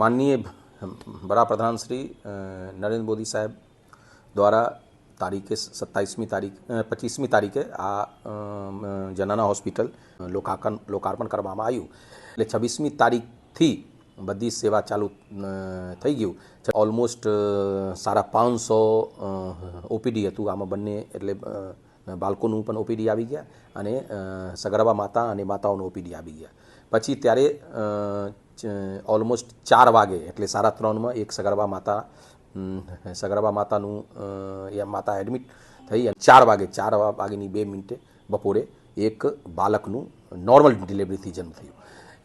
માનનીય વડાપ્રધાન શ્રી નરેન્દ્ર મોદી સાહેબ દ્વારા તારીખે સત્તાવીસમી તારીખ પચીસમી તારીખે આ જનાના હોસ્પિટલ લોકાર્પણ લોકાર્પણ કરવામાં આવ્યું એટલે છવ્વીસમી તારીખથી બધી સેવા ચાલુ થઈ ગયું. ઓલમોસ્ટ સાડા પાંચસો ઓપીડી હતું. આમાં બંને, એટલે બાળકોનું પણ ઓપીડી આવી ગયા અને સગર્ભા માતા અને માતાઓનું ઓપીડી આવી ગયા. પછી ત્યારે ઓલમોસ્ટ ચાર વાગે, એટલે સાડા ત્રણમાં એક સગર્ભા માતા સગર્ભા માતાનું એ માતા એડમિટ થઈ અને ચાર વાગે, ચાર વાગેની બે મિનિટે બપોરે એક બાળકનું નોર્મલ ડિલિવરીથી જન્મ થયું.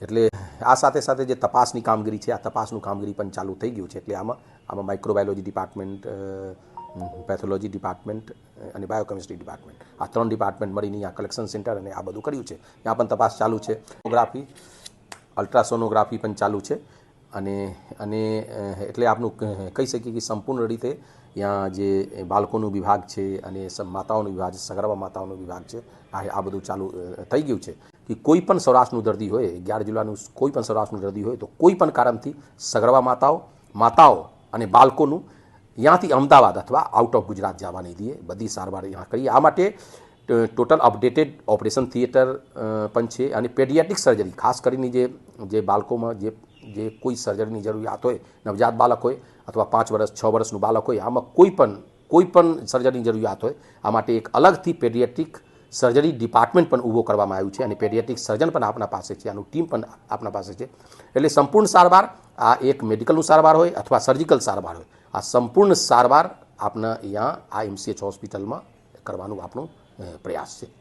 એટલે આ સાથે સાથે જે તપાસની કામગીરી છે, આ તપાસનું કામગીરી પણ ચાલુ થઈ ગયું છે, એટલે આમાં આમાં માઇક્રોબાયોલોજી ડિપાર્ટમેન્ટ પેથોલોજી ડિપાર્ટમેન્ટ અને બાયોકેમિસ્ટ્રી ડિપાર્ટમેન્ટ આ ત્રણ ડિપાર્ટમેન્ટ મળીને આ કલેક્શન સેન્ટર અને આ બધું કર્યું છે. ત્યાં પણ તપાસ ચાલુ છે. સોનોગ્રાફી અલ્ટ્રાસોનોગ્રાફી પણ ચાલુ છે. અને અને એટલે આપનું કહી શકીએ કે સંપૂર્ણ રીતે ત્યાં જે બાળકોનું વિભાગ છે અને માતાઓનું વિભાગ છે, સગર્ભા માતાઓનો વિભાગ છે, આ આ બધું ચાલુ થઈ ગયું છે. કે કોઈ પણ સૌરાષ્ટ્રનું દર્દી હોય, અગિયાર જિલ્લાનું કોઈ પણ સૌરાષ્ટ્રનું દર્દી હોય, તો કોઈ પણ કારણથી સગર્ભા માતાઓ માતાઓ અને બાળકોનું ત્યાંથી અમદાવાદ અથવા આઉટ ઓફ ગુજરાત જવા નહીં દઈએ. બધી સારવાર ત્યાં કરીએ. આ માટે ટોટલ અપડેટેડ ઓપરેશન થિયેટર પણ છે અને પેડિયાટિક સર્જરી ખાસ કરીને જે જે બાળકોમાં જે જે કોઈ સર્જરીની જરૂરિયાત હોય, નવજાત બાળક હોય અથવા પાંચ વર્ષ, છ વર્ષનું બાળક હોય, આમાં કોઈ પણ કોઈ પણ સર્જરીની જરૂરિયાત હોય, આ માટે એક અલગથી પેડિયાટિક સર્જરી ડિપાર્ટમેન્ટ પણ ઊભો કરવામાં આવ્યું છે અને પેડિયાટિક સર્જન પણ આપણા પાસે છે, આનું ટીમ પણ આપણા પાસે છે. એટલે સંપૂર્ણ સારવાર, આ એક મેડિકલનું સારવાર હોય અથવા સર્જિકલ સારવાર હોય, આ સંપૂર્ણ સારવાર આપના અહીંયા આ એમસીએચ હોસ્પિટલમાં કરવાનું આપણું eh, prejasci.